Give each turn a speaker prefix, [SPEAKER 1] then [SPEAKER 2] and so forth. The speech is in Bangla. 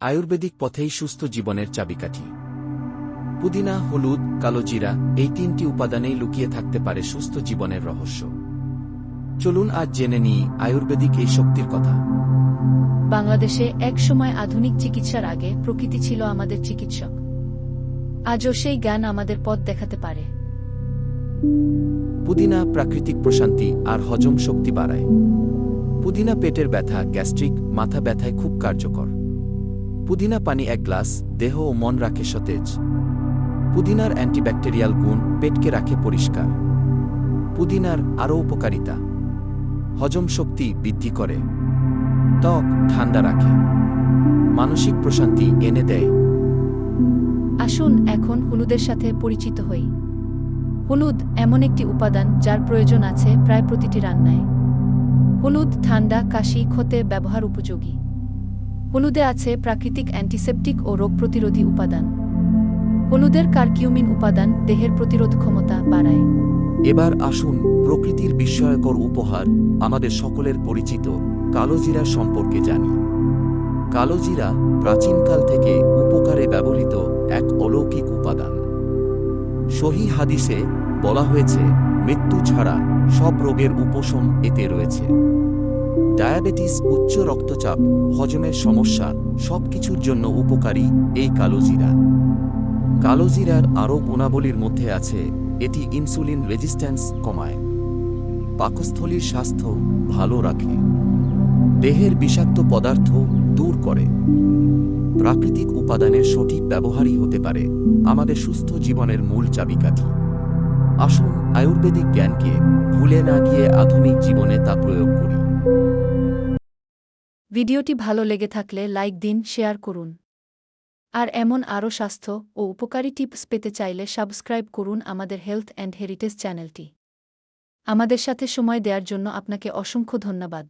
[SPEAKER 1] আয়ুর্বেদিক পথেই সুস্থ জীবনের চাবিকাঠি। পুদিনা হলুদ কালোজিরা এই তিনটি উপাদানেই লুকিয়ে থাকতে পারে সুস্থ জীবনের রহস্য। চলুন আজ জেনে নিই আয়ুর্বেদিক এই শক্তির কথা।
[SPEAKER 2] বাংলাদেশে একসময় আধুনিক চিকিৎসার আগে প্রকৃতি ছিল আমাদের চিকিৎসক। আজও সেই জ্ঞান আমাদের পথ দেখাতে পারে।
[SPEAKER 1] পুদিনা প্রাকৃতিক প্রশান্তি আর হজম শক্তি বাড়ায়। পুদিনা পেটের ব্যথা গ্যাস্ট্রিক মাথা ব্যথায় খুব কার্যকর। পুদিনা পানি এক গ্লাস, দেহ ও মন রাখে সতেজ। পুদিনার অ্যান্টিব্যাকটেরিয়াল গুণ পেটকে রাখে পরিষ্কার। পুদিনার আরও উপকারিতা। হজম শক্তি বৃদ্ধি করে। ত্বক ঠান্ডা রাখে। মানসিক প্রশান্তি এনে দেয়।
[SPEAKER 2] আসুন এখন হলুদের সাথে পরিচিত হই। হলুদ এমন একটি উপাদান যার প্রয়োজন আছে প্রায় প্রতিটি রান্নায়। হলুদ ঠান্ডা, কাশি, ক্ষতে ব্যবহার উপযোগী। হলুদে আছে প্রাকৃতিক অ্যান্টিসেপটিক ও রোগ প্রতিরোধী উপাদান। হলুদের কার্কিউমিন উপাদান দেহের প্রতিরোধ ক্ষমতা বাড়ায়।
[SPEAKER 3] এবার আসুন প্রকৃতির বিস্ময়কর উপহার আমাদের সকলের পরিচিত কালোজিরা সম্পর্কে জানি। কালোজিরা প্রাচীনকাল থেকে উপকারে ব্যবহৃত এক অলৌকিক উপাদান। সহি হাদিসে বলা হয়েছে, মৃত্যু ছাড়া সব রোগের উপশম এতে রয়েছে। ডায়াবেটিস, উচ্চ রক্তচাপ, হজমের সমস্যা সবকিছুর জন্য উপকারী এই কালোজিরা। কালোজিরার আরও গুণাবলীর মধ্যে আছে, এটি ইনসুলিন রেজিস্ট্যান্স কমায়। পাকস্থলীর স্বাস্থ্য ভালো রাখে। দেহের বিষাক্ত পদার্থ দূর করে। প্রাকৃতিক উপাদানের সঠিক ব্যবহারই হতে পারে আমাদের সুস্থ জীবনের মূল চাবিকাঠি। আসুন আয়ুর্বেদিক জ্ঞানকে ভুলে না গিয়ে আধুনিক জীবনে তা প্রয়োগ করি।
[SPEAKER 2] ভিডিওটি ভালো লেগে থাকলে লাইক দিন, শেয়ার করুন। আর এমন আরও স্বাস্থ্য ও উপকারী টিপস পেতে চাইলে সাবস্ক্রাইব করুন আমাদের হেলথ অ্যান্ড হেরিটেজ চ্যানেলটি। আমাদের সাথে সময় দেওয়ার জন্য আপনাকে অসংখ্য ধন্যবাদ।